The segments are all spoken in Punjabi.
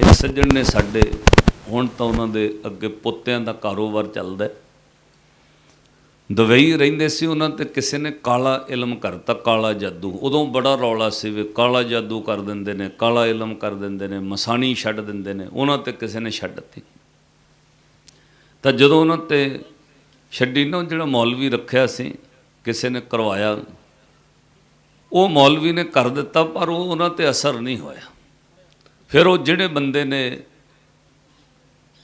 ਇਹ ਸੱਜਣ ਨੇ ਸਾਡੇ, ਹੁਣ ਤਾਂ ਉਹਨਾਂ ਦੇ ਅੱਗੇ ਪੁੱਤਿਆਂ ਦਾ ਕਾਰੋਬਾਰ ਚੱਲਦਾ ਹੈ। ਦੁਬਈ ਰਹਿੰਦੇ ਸੀ ਉਹਨਾਂ ਤੇ ਕਿਸੇ ਨੇ ਕਾਲਾ ਇਲਮ ਕਰਤਾ, ਕਾਲਾ ਜਾਦੂ। ਉਦੋਂ ਬੜਾ ਰੌਲਾ ਸੀ ਵੀ ਕਾਲਾ ਜਾਦੂ ਕਰ ਦਿੰਦੇ ਨੇ, ਕਾਲਾ ਇਲਮ ਕਰ ਦਿੰਦੇ ਨੇ, ਮਸਾਣੀ ਛੱਡ ਦਿੰਦੇ ਨੇ, ਉਹਨਾਂ ਤੇ ਕਿਸੇ ਨੇ ਛੱਡ ਦਿੱਤੀ। ਤਾਂ ਜਦੋਂ ਉਹਨਾਂ ਤੇ ਛੱਡੀ ਨਾ ਉਹ ਜਿਹੜਾ ਮੌਲਵੀ ਰੱਖਿਆ ਸੀ, ਕਿਸੇ ਨੇ ਕਰਵਾਇਆ, ਉਹ ਮੌਲਵੀ ਨੇ ਕਰ ਦਿੱਤਾ, ਪਰ ਉਹ ਉਹਨਾਂ ਤੇ ਅਸਰ ਨਹੀਂ ਹੋਇਆ। ਫਿਰ ਉਹ ਜਿਹੜੇ ਬੰਦੇ ਨੇ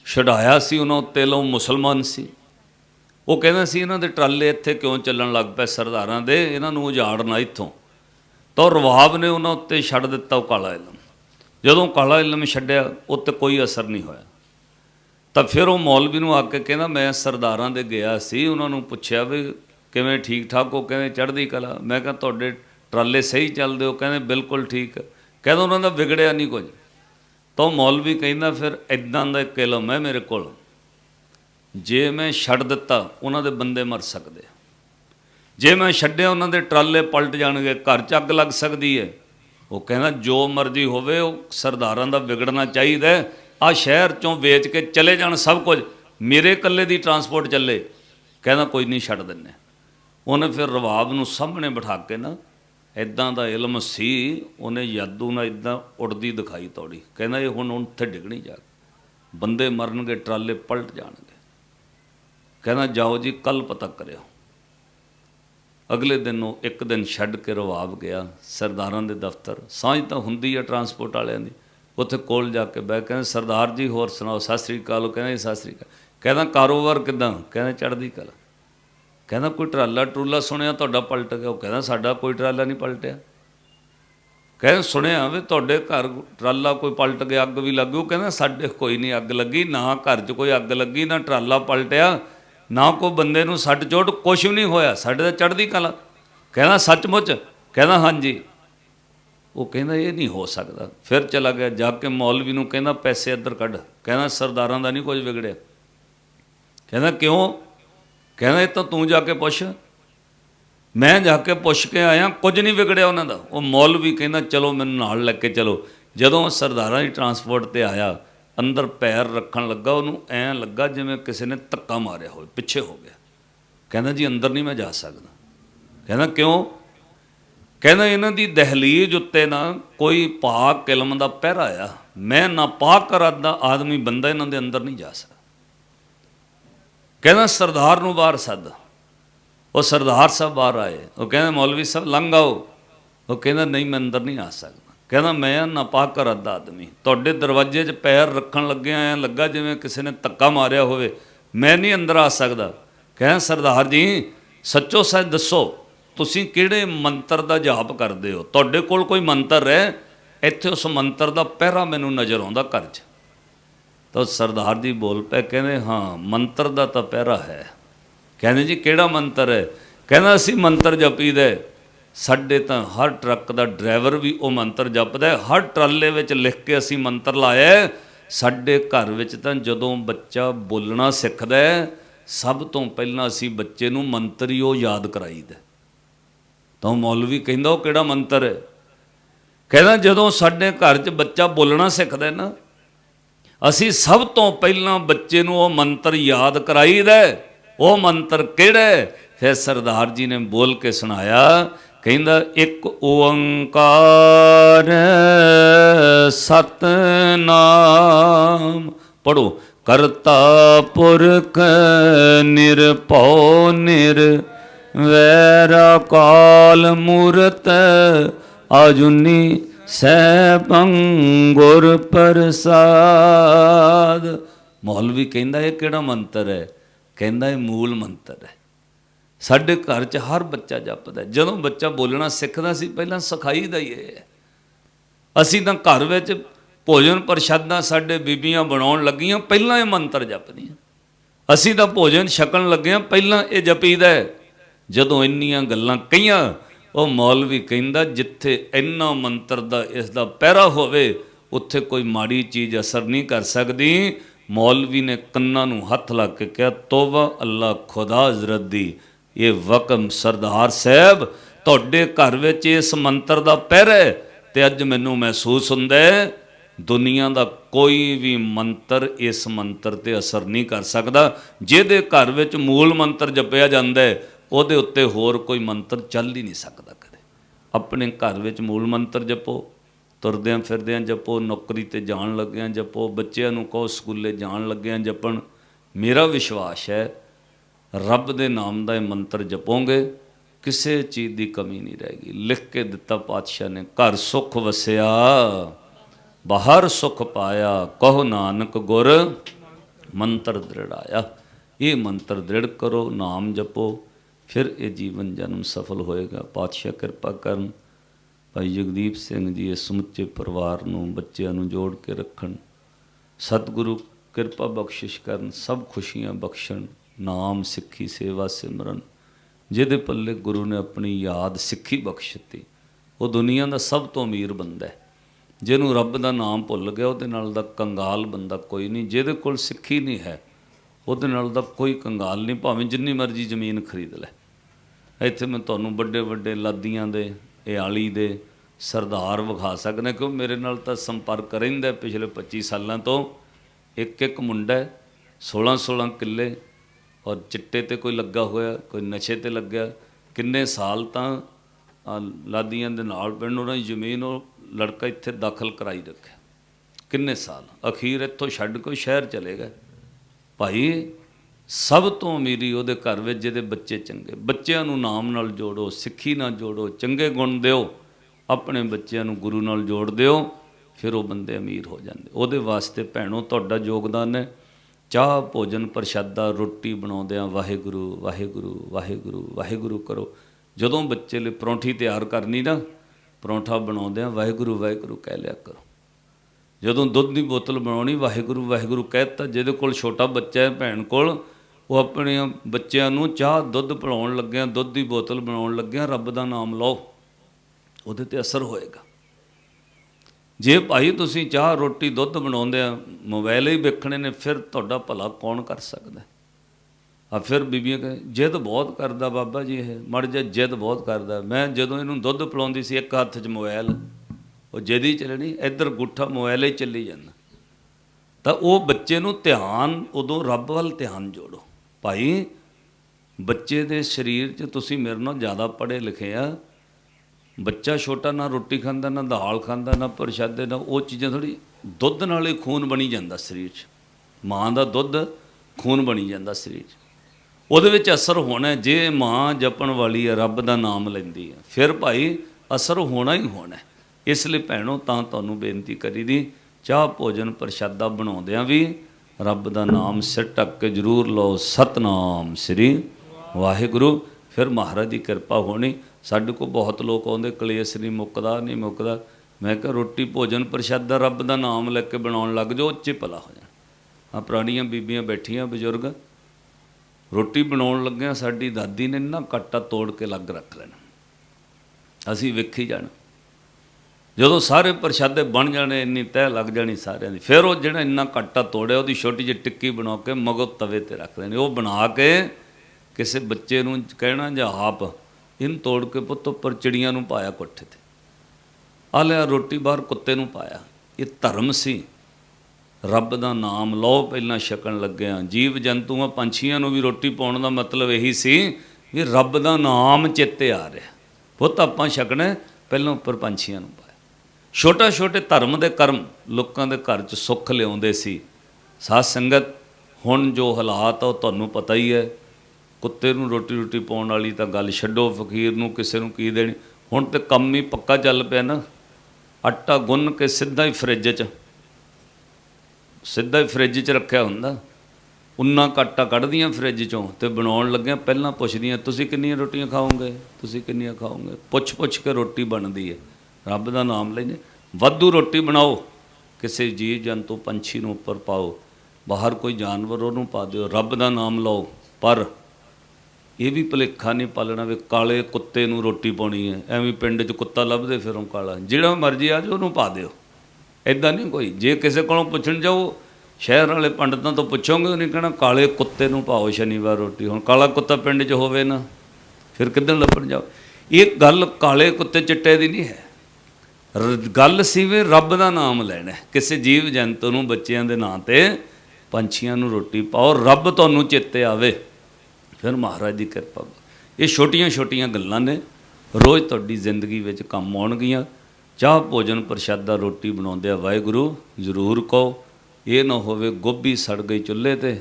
ਛਡਾਇਆ ਸੀ ਉਹਨਾਂ ਉੱਤੇ ਲੋ ਮੁਸਲਮਾਨ ਸੀ। ਉਹ ਕਹਿੰਦਾ ਸੀ, ਇਹਨਾਂ ਦੇ ਟਰਾਲੇ ਇੱਥੇ ਕਿਉਂ ਚੱਲਣ ਲੱਗ ਪਏ ਸਰਦਾਰਾਂ ਦੇ? ਇਹਨਾਂ ਨੂੰ ਉਜਾੜਨਾ ਇੱਥੋਂ। ਤਾਂ ਉਹ ਰਵਾਬ ਨੇ ਉਹਨਾਂ ਉੱਤੇ ਛੱਡ ਦਿੱਤਾ ਉਹ ਕਾਲਾ ਇਲਮ। ਜਦੋਂ ਕਾਲਾ ਇਲਮ ਛੱਡਿਆ, ਉੱਤੇ ਕੋਈ ਅਸਰ ਨਹੀਂ ਹੋਇਆ। ਤਾਂ ਫਿਰ ਉਹ ਮੌਲਵੀ ਨੂੰ ਆ ਕੇ ਕਹਿੰਦਾ, ਮੈਂ ਸਰਦਾਰਾਂ ਦੇ ਗਿਆ ਸੀ, ਉਹਨਾਂ ਨੂੰ ਪੁੱਛਿਆ ਵੀ ਕਿਵੇਂ ਠੀਕ ਠਾਕ ਉਹ ਕਹਿੰਦੇ ਚੜ੍ਹਦੀ ਕਲਾ? ਮੈਂ ਕਿਹਾ, ਤੁਹਾਡੇ ਟਰਾਲੇ ਸਹੀ ਚੱਲਦੇ ਹੋ? ਕਹਿੰਦੇ, ਬਿਲਕੁਲ ਠੀਕ। ਕਹਿੰਦਾ, ਉਹਨਾਂ ਦਾ ਵਿਗੜਿਆ ਨਹੀਂ ਕੁਝ। ਤਾਂ ਉਹ ਮੌਲਵੀ ਕਹਿੰਦਾ, ਫਿਰ ਇਦਾਂ ਦਾ ਇੱਕ ਇਲਮ ਹੈ ਮੇਰੇ ਕੋਲ। ਜੇ ਮੈਂ ਛੱਡ ਦਿੱਤਾ, ਉਹਨਾਂ ਦੇ ਬੰਦੇ ਮਰ ਸਕਦੇ ਜੇ ਮੈਂ ਛੱਡਿਆ, ਉਹਨਾਂ ਦੇ ਟਰਾਲੇ ਪਲਟ ਜਾਣਗੇ, ਘਰ 'ਚ ਅੱਗ ਲੱਗ ਸਕਦੀ ਹੈ। ਉਹ ਕਹਿੰਦਾ, ਜੋ ਮਰਜ਼ੀ ਹੋਵੇ, ਉਹ ਸਰਦਾਰਾਂ ਦਾ ਵਿਗੜਨਾ ਚਾਹੀਦਾ ਆ ਸ਼ਹਿਰ ਚੋਂ ਵੇਚ ਕੇ ਚਲੇ ਜਾਣ ਸਭ ਕੁਝ। ਮੇਰੇ ਇਕੱਲੇ ਦੀ ਟਰਾਂਸਪੋਰਟ ਚੱਲੇ। ਕਹਿੰਦਾ, ਕੋਈ ਨਹੀਂ, ਛੱਡ ਦਿੰਨੇ ਉਹਨੇ ਫਿਰ ਰਵਾਬ ਨੂੰ ਸਾਹਮਣੇ ਬਿਠਾ ਕੇ ਨਾ ਇਦਾਂ ਦਾ ਇਲਮ ਸੀ, ਉਹਨੇ ਜਾਦੂ ਨਾਲ ਇਦਾਂ ਉੜਦੀ ਦਿਖਾਈ ਤੌੜੀ। ਕਹਿੰਦਾ ਇਹ ਹੁਣ ਉੱਥੇ ਡਿੱਗਣੀ ਜਾ ਬੰਦੇ ਮਰਨਗੇ, ਟਰਾਲੇ ਪਲਟ ਜਾਣਗੇ। ਕਹਿੰਦਾ ਜਾਓ ਜੀ ਕੱਲ ਪਤਾ ਕਰਿਓ ਅਗਲੇ ਦਿਨ ਉਹ ਇੱਕ ਦਿਨ ਛੱਡ ਕੇ ਰਵਾਬ ਗਿਆ ਸਰਦਾਰਾਂ ਦੇ ਦਫ਼ਤਰ। ਸਾਂਝ ਤਾਂ ਹੁੰਦੀ ਆ ਟਰਾਂਸਪੋਰਟ ਵਾਲਿਆਂ ਦੀ। ਉੱਥੇ ਕੋਲ ਜਾ ਕੇ ਬਹਿ ਕਹਿੰਦੇ, ਸਰਦਾਰ ਜੀ, ਹੋਰ ਸੁਣਾਓ, ਸਤਿ ਸ੍ਰੀ ਅਕਾਲ। ਉਹ ਕਹਿੰਦੇ ਸਤਿ ਸ੍ਰੀ ਅਕਾਲ। ਕਹਿੰਦਾ, ਕਾਰੋਬਾਰ ਕਿਦਾਂ? ਕਹਿੰਦੇ, ਚੜ੍ਹਦੀ ਕਲਾ। ਕਹਿੰਦਾ ਕੋਈ ਟਰਾਲਾ ਟਰੂਲਾ ਸੁਣਿਆ ਤੁਹਾਡਾ ਪਲਟ ਗਿਆ। ਉਹ ਕਹਿੰਦਾ ਸਾਡਾ ਕੋਈ ਟਰਾਲਾ ਨਹੀਂ ਪਲਟਿਆ। ਕਹਿੰਦਾ ਸੁਣਿਆ ਵੀ ਤੁਹਾਡੇ ਘਰ ਟਰਾਲਾ ਕੋਈ ਪਲਟ ਗਿਆ, ਅੱਗ ਵੀ ਲੱਗੀ ਉਹ ਕਹਿੰਦਾ ਸਾਡੇ ਕੋਈ ਨਹੀਂ ਅੱਗ ਲੱਗੀ, ਨਾ ਘਰ 'ਚ ਕੋਈ ਅੱਗ ਲੱਗੀ, ਨਾ ਟਰਾਲਾ ਪਲਟਿਆ, ਨਾ ਕੋਈ ਬੰਦੇ ਨੂੰ ਸੱਟ ਚੋਟ, ਕੁਛ ਵੀ ਨਹੀਂ ਹੋਇਆ। ਸਾਡੇ ਤਾਂ ਚੜ੍ਹਦੀ ਕਲਾ। ਕਹਿੰਦਾ ਸੱਚਮੁੱਚ? ਕਹਿੰਦਾ ਹਾਂਜੀ। ਉਹ ਕਹਿੰਦਾ ਇਹ ਨਹੀਂ ਹੋ ਸਕਦਾ। ਫਿਰ ਚਲਾ ਗਿਆ, ਜਾ ਕੇ ਮੌਲਵੀ ਨੂੰ ਕਹਿੰਦਾ ਪੈਸੇ ਇੱਧਰ ਕੱਢ। ਕਹਿੰਦਾ ਸਰਦਾਰਾਂ ਦਾ ਨਹੀਂ ਕੁਝ ਵਿਗੜਿਆ। ਕਹਿੰਦਾ ਕਿਉਂ? ਕਹਿੰਦਾ ਇਹ ਤਾਂ ਤੂੰ ਜਾ ਕੇ ਪੁੱਛ। ਮੈਂ ਜਾ ਕੇ ਪੁੱਛ ਕੇ ਆਇਆ, ਕੁਝ ਨਹੀਂ ਵਿਗੜਿਆ ਉਹਨਾਂ ਦਾ। ਉਹ ਮੌਲਵੀ ਕਹਿੰਦਾ, ਚਲੋ ਮੈਨੂੰ ਨਾਲ ਲੈ ਕੇ ਚਲੋ। ਜਦੋਂ ਸਰਦਾਰਾਂ ਦੀ ਟਰਾਂਸਪੋਰਟ ਤੇ ਆਇਆ, ਅੰਦਰ ਪੈਰ ਰੱਖਣ ਲੱਗਾ, ਉਹਨੂੰ ਐਂ ਲੱਗਾ ਜਿਵੇਂ ਕਿਸੇ ਨੇ ਧੱਕਾ ਮਾਰਿਆ ਹੋਵੇ, ਪਿੱਛੇ ਹੋ ਗਿਆ। ਕਹਿੰਦਾ ਜੀ, ਅੰਦਰ ਨਹੀਂ ਮੈਂ ਜਾ ਸਕਦਾ। ਕਹਿੰਦਾ ਕਿਉਂ? ਕਹਿੰਦਾ ਇਹਨਾਂ ਦੀ ਦਹਲੀਜ਼ ਉੱਤੇ ਨਾ ਕੋਈ ਪਾਕ ਇਲਮ ਦਾ ਪਹਿਰਾ ਆ ਮੈਂ ਨਾ ਪਾਕ ਇਰਾਦਾ ਆਦਮੀ ਬੰਦਾ, ਇਹਨਾਂ ਦੇ ਅੰਦਰ ਨਹੀਂ ਜਾ ਸਕਦਾ। ਕਹਿੰਦਾ, ਸਰਦਾਰ ਨੂੰ ਬਾਹਰ ਸੱਦ। ਉਹ ਸਰਦਾਰ ਸਾਹਿਬ ਬਾਹਰ ਆਏ। ਉਹ ਕਹਿੰਦੇ, ਮੌਲਵੀ ਸਾਹਿਬ, ਲੰਘ ਆਓ। ਉਹ ਕਹਿੰਦਾ, ਨਹੀਂ, ਮੈਂ ਅੰਦਰ ਨਹੀਂ ਆ ਸਕਦਾ। ਕਹਿੰਦਾ, ਮੈਂ ਨਾਪਾਕ ਇਰਾਦਾ ਆਦਮੀ। ਤੁਹਾਡੇ ਦਰਵਾਜ਼ੇ 'ਚ ਪੈਰ ਰੱਖਣ ਲੱਗਿਆ ਐ ਲੱਗਾ ਜਿਵੇਂ ਕਿਸੇ ਨੇ ਧੱਕਾ ਮਾਰਿਆ ਹੋਵੇ। ਮੈਂ ਨਹੀਂ ਅੰਦਰ ਆ ਸਕਦਾ। ਕਹਿੰਦਾ, ਸਰਦਾਰ ਜੀ, ਸੱਚੋ ਸੱਚ ਦੱਸੋ, ਤੁਸੀਂ ਕਿਹੜੇ ਮੰਤਰ ਦਾ ਜਾਪ ਕਰਦੇ ਹੋ? ਤੁਹਾਡੇ ਕੋਲ ਕੋਈ ਮੰਤਰ ਹੈ? ਇੱਥੇ ਉਸ ਮੰਤਰ ਦਾ ਪਹਿਰਾ ਮੈਨੂੰ ਨਜ਼ਰ ਆਉਂਦਾ, ਘਰ 'ਚ। ਤਾਂ ਸਰਦਾਰ ਜੀ ਬੋਲ ਪਏ, ਕਹਿੰਦੇ, ਹਾਂ, ਮੰਤਰ ਦਾ ਤਾਂ ਪਹਿਰਾ ਹੈ। ਕਹਿੰਦੇ, ਜੀ, ਕਿਹੜਾ ਮੰਤਰ ਹੈ? ਕਹਿੰਦਾ, ਅਸੀਂ ਮੰਤਰ ਜਪੀਦਾ ਹੈ। ਸਾਡੇ ਤਾਂ ਹਰ ਟਰੱਕ ਦਾ ਡਰਾਈਵਰ ਵੀ ਉਹ ਮੰਤਰ ਜਪਦਾ ਹਰ ਟਰਾਲੇ ਵਿੱਚ ਲਿਖ ਕੇ ਅਸੀਂ ਮੰਤਰ ਲਾਇਆ ਸਾਡੇ ਘਰ ਵਿੱਚ ਤਾਂ ਜਦੋਂ ਬੱਚਾ ਬੋਲਣਾ ਸਿੱਖਦਾ ਸਭ ਤੋਂ ਪਹਿਲਾਂ ਅਸੀਂ ਬੱਚੇ ਨੂੰ ਮੰਤਰ ਹੀ ਉਹ ਯਾਦ ਕਰਾਈਦਾ ਤਾਂ ਉਹ ਮੌਲਵੀ ਕਹਿੰਦਾ, ਉਹ ਕਿਹੜਾ ਮੰਤਰ ਹੈ? ਕਹਿੰਦਾ, ਜਦੋਂ ਸਾਡੇ ਘਰ 'ਚ ਬੱਚਾ ਬੋਲਣਾ ਸਿੱਖਦਾ ਨਾ ਅਸੀਂ ਸਭ ਤੋਂ ਪਹਿਲਾਂ ਬੱਚੇ ਨੂੰ ਉਹ ਮੰਤਰ ਯਾਦ ਕਰਾਈਦਾ ਹੈ। ਉਹ ਮੰਤਰ ਕਿਹੜਾ ਫਿਰ ਸਰਦਾਰ ਜੀ ਨੇ ਬੋਲ ਕੇ ਸੁਣਾਇਆ, ਕਹਿੰਦਾ, ਇੱਕ ਓੰਕਾਰ ਸਤਨਾਮ ਪੜੋ ਕਰਤਾ ਪੁਰਖ ਨਿਰਭਉ ਨਿਰ ਵੈਰਾ ਕਾਲ ਮੂਰਤ ਆਜੁਨੀ ਸੈਭੰ ਗੁਰ ਪ੍ਰਸਾਦ ਮੌਲਵੀ ਕਹਿੰਦਾ ਇਹ ਕਿਹੜਾ ਮੰਤਰ ਹੈ? ਕਹਿੰਦਾ ਇਹ ਮੂਲ ਮੰਤਰ ਹੈ। ਸਾਡੇ ਘਰ 'ਚ ਹਰ ਬੱਚਾ ਜਪਦਾ ਜਦੋਂ ਬੱਚਾ ਬੋਲਣਾ ਸਿੱਖਦਾ ਸੀ, ਪਹਿਲਾਂ ਸਿਖਾਈ ਦਾ ਹੀ ਇਹ ਹੈ। ਅਸੀਂ ਤਾਂ ਘਰ ਵਿੱਚ ਭੋਜਨ ਪ੍ਰਸ਼ਾਦਾ ਸਾਡੇ ਬੀਬੀਆਂ ਬਣਾਉਣ ਲੱਗੀਆਂ, ਪਹਿਲਾਂ ਇਹ ਮੰਤਰ ਜਪਦੀਆਂ ਅਸੀਂ ਤਾਂ ਭੋਜਨ ਛਕਣ ਲੱਗੇ ਲੱਗਿਆਂ ਪਹਿਲਾਂ ਇਹ ਜਪੀਦਾ ਹੈ। ਜਦੋਂ ਇੰਨੀਆਂ ਗੱਲਾਂ ਕਹੀਆਂ ਉਹ ਮੌਲਵੀ ਕਹਿੰਦਾ ਜਿੱਥੇ ਇੰਨਾ ਮੰਤਰ ਦਾ ਇਸ ਦਾ ਪਹਿਰਾ ਹੋਵੇ, ਉੱਥੇ ਕੋਈ ਮਾੜੀ ਚੀਜ਼ ਅਸਰ ਨਹੀਂ ਕਰ ਸਕਦੀ। ਮੌਲਵੀ ਨੇ ਕੰਨਾਂ ਨੂੰ ਹੱਥ ਲਾ ਕੇ ਕਿਹਾ, ਤੋਬਾ ਅੱਲਾ ਖੁਦਾ ਹਜ਼ਰਤ ਦੀ, ਇਹ ਵਕਮ ਸਰਦਾਰ ਸਾਹਿਬ, ਤੁਹਾਡੇ ਘਰ ਵਿੱਚ ਇਸ ਮੰਤਰ ਦਾ ਪਹਿਰਾ ਹੈ ਤੇ ਅੱਜ ਮੈਨੂੰ ਮਹਿਸੂਸ ਹੁੰਦਾ ਦੁਨੀਆ ਦਾ ਕੋਈ ਵੀ ਮੰਤਰ ਇਸ ਮੰਤਰ ਤੇ ਅਸਰ ਨਹੀਂ ਕਰ ਸਕਦਾ। ਜਿਹਦੇ ਘਰ ਵਿੱਚ ਮੂਲ ਮੰਤਰ ਜਪਿਆ ਜਾਂਦਾ ਹੈ ਉਹਦੇ ਉੱਤੇ ਹੋਰ ਕੋਈ ਮੰਤਰ ਚੱਲ ਹੀ ਨਹੀਂ ਸਕਦਾ ਕਦੇ। ਆਪਣੇ ਘਰ ਵਿੱਚ ਮੂਲ ਮੰਤਰ ਜਪੋ, ਤੁਰਦਿਆਂ ਫਿਰਦਿਆਂ ਜਪੋ, ਨੌਕਰੀ ਤੇ ਜਾਣ ਲੱਗਿਆਂ ਜਪੋ, ਬੱਚਿਆਂ ਨੂੰ ਕਹੋ ਸਕੂਲੇ ਜਾਣ ਲੱਗਿਆਂ ਜਪਣ। ਮੇਰਾ ਵਿਸ਼ਵਾਸ ਹੈ, ਰੱਬ ਦੇ ਨਾਮ ਦਾ ਇਹ ਮੰਤਰ ਜਪੋਗੇ, ਕਿਸੇ ਚੀਜ਼ ਦੀ ਕਮੀ ਨਹੀਂ ਰਹੇਗੀ। ਲਿਖ ਕੇ ਦਿੱਤਾ ਪਾਤਸ਼ਾਹ ਨੇ, ਘਰ ਸੁਖ ਵਸਿਆ, ਬਾਹਰ ਸੁਖ ਪਾਇਆ, ਕਹੋ ਨਾਨਕ ਗੁਰ, ਮੰਤਰ ਦ੍ਰਿੜਾਇਆ। ਇਹ ਮੰਤਰ ਦ੍ਰਿੜ ਕਰੋ, ਨਾਮ ਜਪੋ। ਫਿਰ ਇਹ ਜੀਵਨ ਜਨਮ ਸਫਲ ਹੋਏਗਾ। ਪਾਤਸ਼ਾਹ ਕਿਰਪਾ ਕਰਨ ਭਾਈ ਜਗਦੀਪ ਸਿੰਘ ਜੀ ਇਸ ਸਮੁੱਚੇ ਪਰਿਵਾਰ ਨੂੰ, ਬੱਚਿਆਂ ਨੂੰ ਜੋੜ ਕੇ ਰੱਖਣ। ਸਤਿਗੁਰੂ ਕਿਰਪਾ ਬਖਸ਼ਿਸ਼ ਕਰਨ, ਸਭ ਖੁਸ਼ੀਆਂ ਬਖਸ਼ਣ, ਨਾਮ ਸਿੱਖੀ ਸੇਵਾ ਸਿਮਰਨ। ਜਿਹਦੇ ਪੱਲੇ ਗੁਰੂ ਨੇ ਆਪਣੀ ਯਾਦ ਸਿੱਖੀ ਬਖਸ਼ਤੀ। ਉਹ ਦੁਨੀਆ ਦਾ ਸਭ ਤੋਂ ਅਮੀਰ ਬੰਦਾ ਹੈ। ਜਿਹਨੂੰ ਰੱਬ ਦਾ ਨਾਮ ਭੁੱਲ ਗਿਆ, ਉਹਦੇ ਨਾਲ ਦਾ ਕੰਗਾਲ ਬੰਦਾ ਕੋਈ ਨਹੀਂ। ਜਿਹਦੇ ਕੋਲ ਸਿੱਖੀ ਨਹੀਂ ਹੈ, ਉਹਦੇ ਨਾਲ ਦਾ ਕੋਈ ਕੰਗਾਲ ਨਹੀਂ। ਭਾਵੇਂ ਜਿੰਨੀ ਮਰਜ਼ੀ ਜ਼ਮੀਨ ਖਰੀਦ ਲੈ। ਇੱਥੇ ਮੈਂ ਤੁਹਾਨੂੰ ਵੱਡੇ ਵੱਡੇ ਲਾਦੀਆਂ ਦੇ ਇਆਲੀ ਦੇ ਸਰਦਾਰ ਵਿਖਾ ਸਕਦਾ ਕਿਉਂ? ਮੇਰੇ ਨਾਲ ਤਾਂ ਸੰਪਰਕ ਰਹਿੰਦਾ ਪਿਛਲੇ 25 ਸਾਲਾਂ ਤੋਂ। ਇੱਕ ਇੱਕ ਮੁੰਡਾ 16 16 ਕਿੱਲੇ ਔਰ ਚਿੱਟੇ ਤੇ ਕੋਈ ਲੱਗਾ ਹੋਇਆ, ਕੋਈ ਨਸ਼ੇ ਤੇ ਲੱਗਿਆ। ਕਿੰਨੇ ਸਾਲ ਤਾਂ ਲਾਦੀਆਂ ਦੇ ਨਾਲ ਪਿੰਡ ਉਹਨਾਂ ਦੀ ਜ਼ਮੀਨ ਉਹ ਲੜਕਾ ਇੱਥੇ ਦਾਖਲ ਕਰਾਈ ਰੱਖਿਆ। ਕਿੰਨੇ ਸਾਲ? ਅਖੀਰ ਇੱਥੋਂ ਛੱਡ ਕੇ ਸ਼ਹਿਰ ਚਲੇ ਗਏ। ਭਾਈ ਸਭ ਤੋਂ ਅਮੀਰੀ ਉਹਦੇ ਘਰ ਵਿੱਚ ਜਿਹਦੇ ਬੱਚੇ ਚੰਗੇ, ਬੱਚਿਆਂ ਨੂੰ ਨਾਮ ਨਾਲ ਜੋੜੋ, ਸਿੱਖੀ ਨਾਲ ਜੋੜੋ, ਚੰਗੇ ਗੁਣ ਦਿਓ, ਆਪਣੇ ਬੱਚਿਆਂ ਨੂੰ ਗੁਰੂ ਨਾਲ ਜੋੜ ਦਿਓ, ਫਿਰ ਉਹ ਬੰਦੇ ਅਮੀਰ ਹੋ ਜਾਂਦੇ। ਉਹਦੇ ਵਾਸਤੇ ਭੈਣੋ, ਤੁਹਾਡਾ ਯੋਗਦਾਨ ਹੈ। ਚਾਹ, ਭੋਜਨ, ਪ੍ਰਸ਼ਾਦਾ, ਰੋਟੀ ਬਣਾਉਂਦਿਆਂ ਵਾਹਿਗੁਰੂ ਵਾਹਿਗੁਰੂ ਵਾਹਿਗੁਰੂ ਵਾਹਿਗੁਰੂ ਕਰੋ। ਜਦੋਂ ਬੱਚੇ ਲਈ ਪਰੌਂਠੀ ਤਿਆਰ ਕਰਨੀ ਨਾ, ਪਰੌਂਠਾ ਬਣਾਉਂਦਿਆਂ ਵਾਹਿਗੁਰੂ ਵਾਹਿਗੁਰੂ ਕਹਿ ਲਿਆ ਕਰੋ। ਜਦੋਂ ਦੁੱਧ ਦੀ ਬੋਤਲ ਬਣਾਉਣੀ, ਵਾਹਿਗੁਰੂ ਵਾਹਿਗੁਰੂ ਕਹਿਤਾ ਜਿਹਦੇ ਕੋਲ ਛੋਟਾ ਬੱਚਾ ਹੈ ਭੈਣ ਕੋਲ ਉਹ ਆਪਣੇ ਬੱਚਿਆਂ ਨੂੰ ਚਾਹ, ਦੁੱਧ ਪਿਲਾਉਣ ਲੱਗਿਆਂ, ਦੁੱਧ ਦੀ ਬੋਤਲ ਬਣਾਉਣ ਲੱਗਿਆਂ ਰੱਬ ਦਾ ਨਾਮ ਲਓ। ਉਹਦੇ ਤੇ ਅਸਰ ਹੋਏਗਾ। ਜੇ ਭਾਈ ਤੁਸੀਂ ਚਾਹ, ਰੋਟੀ, ਦੁੱਧ ਬਣਾਉਂਦੇ ਆ ਮੋਬਾਈਲ ਹੀ ਵੇਖਣੇ ਨੇ, ਫਿਰ ਤੁਹਾਡਾ ਭਲਾ ਕੌਣ ਕਰ ਸਕਦਾ? ਆ ਫਿਰ ਬੀਬੀਆਂ ਕਹੇ ਜਿੱਦ ਬਹੁਤ ਕਰਦਾ ਬਾਬਾ ਜੀ ਇਹ। ਮੜ ਜਾ ਜਿੱਦ ਬਹੁਤ ਕਰਦਾ। ਮੈਂ ਜਦੋਂ ਇਹਨੂੰ ਦੁੱਧ ਪਿਲਾਉਂਦੀ ਸੀ, ਇੱਕ ਹੱਥ 'ਚ ਮੋਬਾਈਲ ਉਹ ਜਿਹਦੀ ਚੱਲਣੀ, ਇੱਧਰ ਗੁੱਠਾ ਮੋਬਾਈਲ ਹੀ ਚੱਲੀ ਜਾਂਦਾ। ਤਾਂ ਉਹ ਬੱਚੇ ਨੂੰ ਧਿਆਨ, ਉਦੋਂ ਰੱਬ ਵੱਲ ਧਿਆਨ ਜੋੜੋ। ਭਾਈ, ਬੱਚੇ ਦੇ ਸਰੀਰ 'ਚ ਤੁਸੀਂ ਮੇਰੇ ਨਾਲ ਜ਼ਿਆਦਾ ਪੜ੍ਹੇ ਲਿਖੇ ਆ। ਬੱਚਾ ਛੋਟਾ ਨਾ ਰੋਟੀ ਖਾਂਦਾ, ਨਾ ਦਾਲ ਖਾਂਦਾ, ਨਾ ਪ੍ਰਸ਼ਾਦੇ, ਨਾ ਉਹ ਚੀਜ਼ਾਂ ਥੋੜੀ ਦੁੱਧ ਨਾਲ ਹੀ ਖੂਨ ਬਣੀ ਜਾਂਦਾ ਸਰੀਰ 'ਚ। ਮਾਂ ਦਾ ਦੁੱਧ ਖੂਨ ਬਣੀ ਜਾਂਦਾ ਸਰੀਰ 'ਚ। ਉਹਦੇ ਵਿੱਚ ਅਸਰ ਹੋਣਾ ਜੇ ਮਾਂ ਜਪਣ ਵਾਲੀ ਹੈ ਰੱਬ ਦਾ ਨਾਮ ਲੈਂਦੀ ਹੈ ਫਿਰ ਭਾਈ ਅਸਰ ਹੋਣਾ ਹੀ ਹੋਣਾ ਇਸ ਲਈ ਭੈਣੋ, ਤਾਂ ਤੁਹਾਨੂੰ ਬੇਨਤੀ ਕਰੀ ਦੀ ਚਾਹ, ਭੋਜਨ, ਪ੍ਰਸ਼ਾਦਾ ਬਣਾਉਂਦਿਆਂ ਵੀ ਰੱਬ ਦਾ ਨਾਮ ਸਿਰ ਢੱਕ ਕੇ ਜ਼ਰੂਰ ਲਓ। ਸਤਨਾਮ ਸ੍ਰੀ ਵਾਹਿਗੁਰੂ। ਫਿਰ ਮਹਾਰਾਜ ਦੀ ਕਿਰਪਾ ਹੋਣੀ। ਸਾਡੇ ਕੋਲ ਬਹੁਤ ਲੋਕ ਆਉਂਦੇ, ਕਲੇਸ਼ ਨਹੀਂ ਮੁੱਕਦਾ ਨਹੀਂ ਮੁੱਕਦਾ। ਮੈਂ ਕਿਹਾ ਰੋਟੀ ਭੋਜਨ ਪ੍ਰਸ਼ਾਦਾ ਰੱਬ ਦਾ ਨਾਮ ਲੈ ਕੇ ਬਣਾਉਣ ਲੱਗ ਜਾਓ, ਉੱਚੇ ਭਲਾ ਹੋ ਜਾਣ। ਆ ਪੁਰਾਣੀਆਂ ਬੀਬੀਆਂ ਬੈਠੀਆਂ ਬਜ਼ੁਰਗ। ਰੋਟੀ ਬਣਾਉਣ ਲੱਗਿਆਂ ਸਾਡੀ ਦਾਦੀ ਨੇ ਨਾ ਕੱਟਾ ਤੋੜ ਕੇ ਲੱਗ ਰੱਖ ਲੈਣਾ। ਅਸੀਂ ਵੇਖੀ ਜਾਣਾ। ਜਦੋਂ ਸਾਰੇ ਪ੍ਰਸ਼ਾਦੇ ਬਣ ਜਾਣੇ, ਇੰਨੀ ਤਹਿ ਲੱਗ ਜਾਣੀ ਸਾਰਿਆਂ ਦੀ, ਫਿਰ ਉਹ ਜਿਹੜਾ ਇੰਨਾ ਕੱਟਾ ਤੋੜਿਆ, ਉਹਦੀ ਛੋਟੀ ਜਿਹੀ ਟਿੱਕੀ ਬਣਾ ਕੇ ਮਗੋ ਤਵੇ ਤੇ ਰੱਖ ਦੇਣੀ ਉਹ ਬਣਾ ਕੇ ਕਿਸੇ ਬੱਚੇ ਨੂੰ ਕਹਿਣਾ ਜਾਂ ਆਪ, ਇਹਨੂੰ ਤੋੜ ਕੇ ਪੁੱਤ ਉੱਪਰ ਚਿੜੀਆਂ ਨੂੰ ਪਾਇਆ ਕੋਠੇ ਤੇ। ਆ ਲਿਆ ਰੋਟੀ ਬਾਹਰ ਕੁੱਤੇ ਨੂੰ ਪਾਇਆ। ਇਹ ਧਰਮ ਸੀ। ਰੱਬ ਦਾ ਨਾਮ ਲਓ, ਪਹਿਲਾਂ ਛਕਣ ਲੱਗਿਆ ਜੀਵ ਜੰਤੂਆਂ, ਪੰਛੀਆਂ ਨੂੰ ਵੀ ਰੋਟੀ ਪਾਉਣ ਦਾ ਮਤਲਬ ਇਹੀ ਸੀ ਵੀ ਰੱਬ ਦਾ ਨਾਮ ਚਿੱਤੇ ਆ ਰਿਹਾ। ਪੁੱਤ ਆਪਾਂ ਛਕਣਾ, ਪਹਿਲਾਂ ਉੱਪਰ ਪੰਛੀਆਂ ਨੂੰ ਪਾਇਆ ਛੋਟਾ ਛੋਟੇ ਧਰਮ ਦੇ ਕਰਮ ਲੋਕਾਂ ਦੇ ਘਰ 'ਚ ਸੁੱਖ ਲਿਆਉਂਦੇ ਸੀ। ਸਾਧ ਸੰਗਤ, ਹੁਣ ਜੋ ਹਾਲਾਤ ਆ ਉਹ ਤੁਹਾਨੂੰ ਪਤਾ ਹੀ ਹੈ। ਕੁੱਤੇ ਨੂੰ ਰੋਟੀ ਰੋਟੀ ਪਾਉਣ ਵਾਲੀ ਤਾਂ ਗੱਲ ਛੱਡੋ, ਫਕੀਰ ਨੂੰ ਕਿਸੇ ਨੂੰ ਕੀ ਦੇਣੀ। ਹੁਣ ਤੇ ਕੰਮ ਹੀ ਪੱਕਾ ਚੱਲ ਪਿਆ ਨਾ। ਆਟਾ ਗੁੰਨ ਕੇ ਸਿੱਧਾ ਹੀ ਫਰਿੱਜ 'ਚ, ਸਿੱਧਾ ਹੀ ਫਰਿੱਜ 'ਚ ਰੱਖਿਆ ਹੁੰਦਾ। ਉਨਾ ਆਟਾ ਕੱਢਦੀਆਂ ਫਰਿੱਜ 'ਚੋਂ ਤੇ ਬਣਾਉਣ ਲੱਗਿਆ ਪਹਿਲਾਂ ਪੁੱਛਦੀਆਂ, ਤੁਸੀਂ ਕਿੰਨੀਆਂ ਰੋਟੀਆਂ ਖਾਓਗੇ? ਤੁਸੀਂ ਕਿੰਨੀਆਂ ਖਾਓਗੇ? ਪੁੱਛ ਪੁੱਛ ਕੇ ਰੋਟੀ ਬਣਦੀ ਹੈ। ਰੱਬ ਦਾ ਨਾਮ ਲੈਂਦੇ। ਵਾਧੂ ਰੋਟੀ ਬਣਾਓ, ਕਿਸੇ ਜੀਵ ਜੰਤੂ ਪੰਛੀ ਨੂੰ ਉੱਪਰ ਪਾਓ, ਬਾਹਰ ਕੋਈ ਜਾਨਵਰ ਉਹਨੂੰ ਪਾ ਦਿਓ, ਰੱਬ ਦਾ ਨਾਮ ਲਓ। ਪਰ ਇਹ ਵੀ ਭੁਲੇਖਾ ਨਹੀਂ ਪਾਲਣਾ ਵੀ ਕਾਲੇ ਕੁੱਤੇ ਨੂੰ ਰੋਟੀ ਪਾਉਣੀ ਹੈ। ਐਵੇਂ ਪਿੰਡ 'ਚ ਕੁੱਤਾ ਲੱਭਦੇ ਫਿਰੋਂ ਕਾਲਾ। ਜਿਹੜਾ ਮਰਜ਼ੀ ਆ ਜਾਓ, ਉਹਨੂੰ ਪਾ ਦਿਓ। ਐਦਾਂ ਨਹੀਂ ਕੋਈ। ਜੇ ਕਿਸੇ ਕੋਲੋਂ ਪੁੱਛਣ ਜਾਓ, ਸ਼ਹਿਰ ਵਾਲੇ ਪੰਡਤਾਂ ਤੋਂ ਪੁੱਛੋਗੇ, ਉਹਨੇ ਕਹਿਣਾ ਕਾਲੇ ਕੁੱਤੇ ਨੂੰ ਪਾਓ ਸ਼ਨੀਵਾਰ ਰੋਟੀ। ਹੁਣ ਕਾਲਾ ਕੁੱਤਾ ਪਿੰਡ 'ਚ ਹੋਵੇ ਨਾ, ਫਿਰ ਕਿੱਦਣ ਲੱਭਣ ਜਾਓ? ਇਹ ਗੱਲ ਕਾਲੇ ਕੁੱਤੇ ਚਿੱਟੇ ਦੀ ਨਹੀਂ ਹੈ। ਗੱਲ ਸੀ ਵੀ ਰੱਬ ਦਾ ਨਾਮ ਲੈਣਾ ਕਿਸੇ ਜੀਵ ਜੰਤੂ ਨੂੰ ਬੱਚਿਆਂ ਦੇ ਨਾਂ ਤੇ ਪੰਛੀਆਂ ਨੂੰ ਰੋਟੀ ਪਾਓ, ਰੱਬ ਤੁਹਾਨੂੰ ਚੇਤੇ ਆਵੇ। ਫਿਰ ਮਹਾਰਾਜ ਦੀ ਕਿਰਪਾ। ਇਹ ਛੋਟੀਆਂ ਛੋਟੀਆਂ ਗੱਲਾਂ ਨੇ। ਰੋਜ਼ ਤੁਹਾਡੀ ਜ਼ਿੰਦਗੀ ਵਿੱਚ ਕੰਮ ਆਉਣਗੀਆਂ। ਚਾਹ ਭੋਜਨ ਪ੍ਰਸ਼ਾਦਾ ਰੋਟੀ ਬਣਾਉਂਦੇ ਆ ਵਾਹਿਗੁਰੂ ਜ਼ਰੂਰ ਕਹੋ। ਇਹ ਨਾ ਹੋਵੇ ਗੋਭੀ ਸੜ ਗਈ ਚੁੱਲ੍ਹੇ ਤੇ।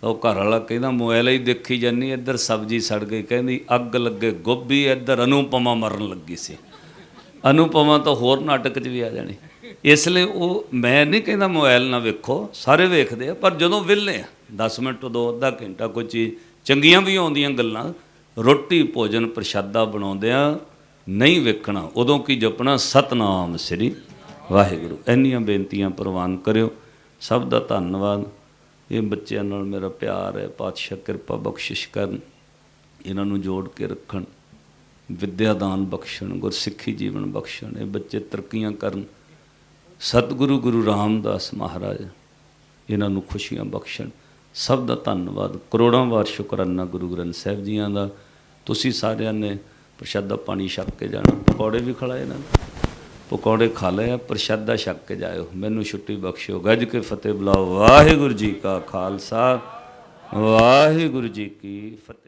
ਤਾਂ ਉਹ ਘਰ ਵਾਲਾ ਕਹਿੰਦਾ ਮੋਬਾਈਲ ਹੀ ਦੇਖੀ ਜਾਨੀ ਇੱਧਰ ਸਬਜ਼ੀ ਸੜ ਗਈ। ਕਹਿੰਦੀ, ਅੱਗ ਲੱਗੇ ਗੋਭੀ, ਇੱਧਰ ਅਨੁਪਮਾ ਮਰਨ ਲੱਗੀ ਸੀ। ਅਨੁਪਮਾ ਤਾਂ ਹੋਰ ਨਾਟਕ 'ਚ ਵੀ ਆ ਜਾਣੀ। ਇਸ ਲਈ ਉਹ, ਮੈਂ ਨਹੀਂ ਕਹਿੰਦਾ ਮੋਬਾਈਲ ਨਾ ਵੇਖੋ, ਸਾਰੇ ਵੇਖਦੇ ਆ, ਪਰ ਜਦੋਂ ਵਿਹਲੇ ਆ 10 ਮਿੰਟ ਤੋਂ ਅੱਧਾ ਘੰਟਾ ਕੋਈ ਚੀਜ਼, ਚੰਗੀਆਂ ਵੀ ਆਉਂਦੀਆਂ ਗੱਲਾਂ, ਰੋਟੀ, ਭੋਜਨ, ਪ੍ਰਸ਼ਾਦਾ ਬਣਾਉਂਦਿਆਂ ਨਹੀਂ ਵੇਖਣਾ, ਉਦੋਂ ਕੀ ਜਪਣਾ? ਸਤਨਾਮ ਸ੍ਰੀ ਵਾਹਿਗੁਰੂ। ਇੰਨੀਆਂ ਬੇਨਤੀਆਂ ਪ੍ਰਵਾਨ ਕਰਿਓ। ਸਭ ਦਾ ਧੰਨਵਾਦ। ਇਹ ਬੱਚਿਆਂ ਨਾਲ ਮੇਰਾ ਪਿਆਰ ਹੈ, ਪਾਤਸ਼ਾਹ ਕਿਰਪਾ ਬਖਸ਼ਿਸ਼ ਕਰਨ, ਇਹਨਾਂ ਨੂੰ ਜੋੜ ਕੇ ਰੱਖਣ। ਵਿਦਿਆ ਦਾਨ ਬਖਸ਼ਣ, ਗੁਰਸਿੱਖੀ ਜੀਵਨ ਬਖਸ਼ਣ, ਇਹ ਬੱਚੇ ਤਰੱਕੀਆਂ ਕਰਨ। ਸਤਿਗੁਰੂ ਗੁਰੂ ਰਾਮਦਾਸ ਮਹਾਰਾਜ, ਇਹਨਾਂ ਨੂੰ ਖੁਸ਼ੀਆਂ ਬਖਸ਼ਣ। ਸਭ ਦਾ ਧੰਨਵਾਦ। ਕਰੋੜਾਂ ਵਾਰ ਸ਼ੁਕਰਾਨਾ ਗੁਰੂ ਗ੍ਰੰਥ ਸਾਹਿਬ ਜੀਆਂ ਦਾ। ਤੁਸੀਂ ਸਾਰਿਆਂ ਨੇ ਪ੍ਰਸ਼ਾਦਾ ਪਾਣੀ ਛਕ ਕੇ ਜਾਣਾ। ਪਕੌੜੇ ਵੀ ਖਿਲਾਏ ਇਹਨਾਂ ਨੇ। ਪਕੌੜੇ ਖਾ ਲਏ ਆ, ਪ੍ਰਸ਼ਾਦਾ ਛਕ ਕੇ ਜਾਇਓ। ਮੈਨੂੰ ਛੁੱਟੀ ਬਖਸ਼ਿਓ। ਗੱਜ ਕੇ ਫਤਿਹ ਬੁਲਾਓ। ਵਾਹਿਗੁਰੂ ਜੀ ਕਾ ਖਾਲਸਾ। ਵਾਹਿਗੁਰੂ ਜੀ ਕੀ ਫਤਿਹ।